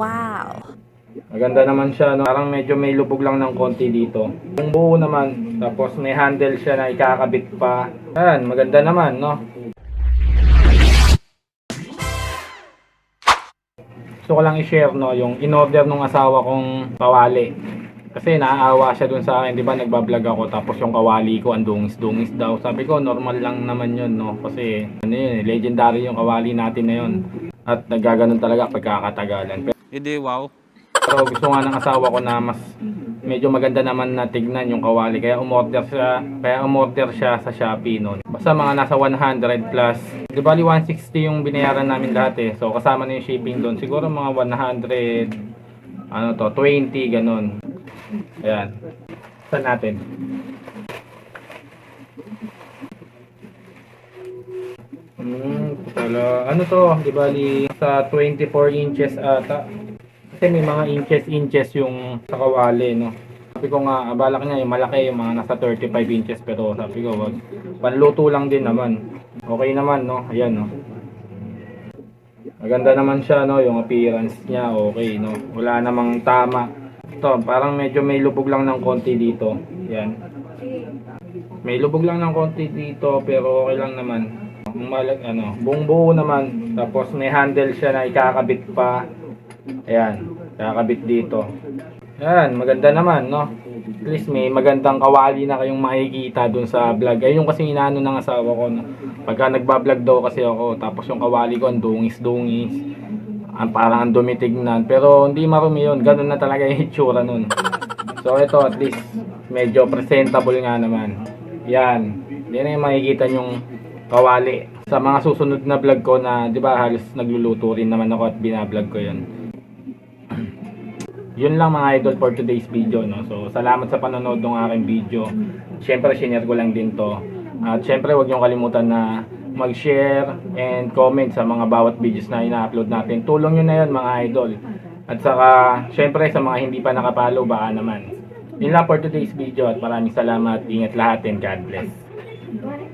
Wow. Maganda naman siya, no? Parang medyo may lubog lang ng konti dito. Yung buo naman, tapos may handle siya na ikakabit pa. Ayan, maganda naman, no? Gusto ko lang i-share, no, yung in-order nung asawa kong kawali. Kasi naaawa siya dun sa akin, di ba, nagbablog ako, tapos yung kawali ko, ang dungis-dungis daw. Sabi ko, normal lang naman yun, no? Kasi, ano yun, eh, legendary yung kawali natin na yun. At nagaganon talaga pagkakatagalan. Hindi, wow. Pero gusto nga ng asawa ko na mas medyo maganda naman na tignan yung kawali. Kaya umorder siya, kaya umorder siya sa Shopee noon. Basta mga nasa 100 plus. Di bali 160 yung binayaran namin dati. So kasama na yung shipping doon. Siguro mga 100 ano to, 20 ganun. Ayan. Saan natin? Hmm, pala. Ano to? Di bali sa 24 inches ata. Kasi may mga inches inches yung sa kawali, no. Sabi ko nga, abalak niya yung malaki, yung mga nasa 35 inches. Pero sabi ko, wag. Panluto lang din naman. Okay naman, no. Ayan, no. Maganda naman siya, no. Yung appearance niya, okay, no. Wala namang tama. Ito, parang medyo may lubog lang ng konti dito. Yan. May lubog lang ng konti dito, pero okay lang naman. Malag, ano, buong buo naman. Tapos may handle siya na ikakabit pa. Ayan, kakabit dito. Ayan, maganda naman, no? At least may magandang kawali na kayong makikita dun sa vlog. Ayun yung kasi inaano ng asawa ko. No? Pagka nagbablog daw kasi ako, tapos yung kawali ko, ang dungis-dungis. Ang parang ang dumi tignan. Pero hindi marumi yun. Ganun na talaga yung itsura nun. So ito at least medyo presentable nga naman. Yan. Hindi na yung makikita yung kawali. Sa mga susunod na vlog ko na, di ba, halos nagluluto rin naman ako at binablog ko yun. Yun lang mga idol for today's video, no? So, salamat sa panonood ng aking video. Siyempre, share ko lang din to. At siyempre, huwag niyong kalimutan na mag-share and comment sa mga bawat videos na ina-upload natin. Tulong nyo na yun, mga idol. At saka, siyempre, sa mga hindi pa nakapalo, baka naman. Yun lang for today's video at maraming salamat. Ingat lahat and God bless.